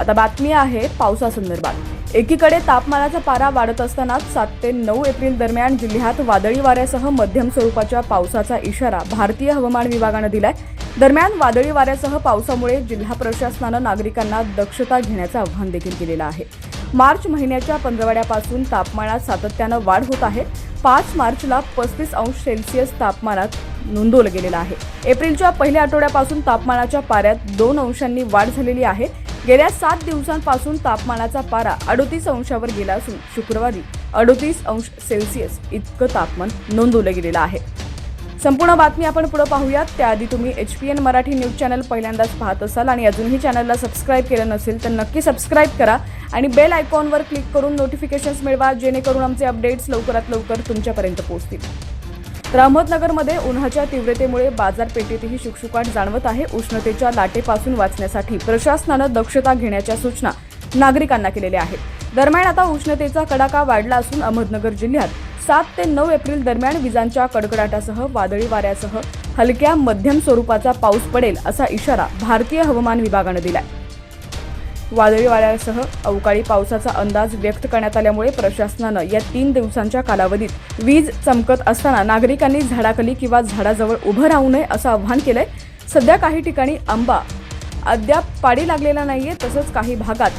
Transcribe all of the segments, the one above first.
आता बातमी आहे पावसासंदर्भात. एकीकडे तापमानाचा पारा वाढत असतानाच सात ते नऊ एप्रिल दरम्यान जिल्ह्यात वादळी वाऱ्यासह मध्यम स्वरूपाच्या पावसाचा इशारा भारतीय हवामान विभागानं दिलाय. दरम्यान वादळी वाऱ्यासह पावसामुळे जिल्हा प्रशासनानं नागरिकांना दक्षता घेण्याचं आव्हान देखील केलेलं आहे. मार्च महिन्याच्या पंधरवड्यापासून तापमानात सातत्यानं वाढ होत आहे. पाच मार्चला पस्तीस अंश सेल्सिअस तापमानात नोंदवलं गेलेलं आहे. एप्रिलच्या पहिल्या आठवड्यापासून तापमानाच्या पाऱ्यात दोन अंशांनी वाढ झालेली आहे. गेल्या सात दिवसांपासून तापमानाचा पारा अडोतीस अंशावर गेला असून शुक्रवारी अडोतीस अंश सेल्सिअस इतकं तापमान नोंदवलं गेलेलं आहे. संपूर्ण बातमी आपण पुढे पाहूयात. त्याआधी तुम्ही H P N Marathi news channel पहिल्यांदाच पाहत असाल आणि अजूनही चॅनलला सबस्क्राईब केलं नसेल तर नक्की सबस्क्राईब करा आणि बेल आयकॉनवर क्लिक करून नोटिफिकेशन्स मिळवा जेणेकरून आमचे अपडेट्स लवकरात लवकर तुमच्यापर्यंत पोहोचतील. तर अहमदनगरमध्ये उन्हाच्या तीव्रतेमुळे बाजारपेठेतही शुकशुकाट जाणवत आहे. उष्णतेच्या लाटेपासून वाचण्यासाठी प्रशासनानं दक्षता घेण्याच्या सूचना नागरिकांना केलेल्या आहेत. दरम्यान आता उष्णतेचा कडाका वाढला असून अहमदनगर जिल्ह्यात सात ते नऊ एप्रिल दरम्यान विजांच्या कडकडाटासह वादळी वाऱ्यासह हलक्या मध्यम स्वरूपाचा पाऊस पडेल असा इशारा भारतीय हवामान विभागानं दिला आहे वादळी वाऱ्यासह अवकाळी पावसाचा अंदाज व्यक्त करण्यात आल्यामुळे प्रशासनानं या तीन दिवसांच्या कालावधीत वीज चमकत असताना नागरिकांनी झाडाखाली किंवा झाडाजवळ उभं राहू नये असं आव्हान केलंय. सध्या काही ठिकाणी आंबा अद्याप पाडी लागलेला नाहीये तसंच काही भागात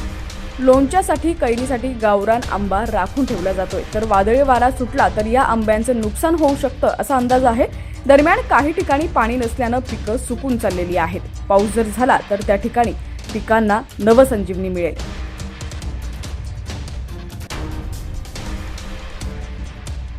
लोणच्यासाठी कैरीसाठी गावरान आंबा राखून ठेवला जातोय. तर वादळी वारा सुटला तर या आंब्यांचं नुकसान होऊ शकतं असा अंदाज आहे. दरम्यान काही ठिकाणी पाणी नसल्यानं पिकं सुकून चाललेली आहेत. पाऊस जर झाला तर त्या ठिकाणी पिकांना नवसंजीवनी मिळेल.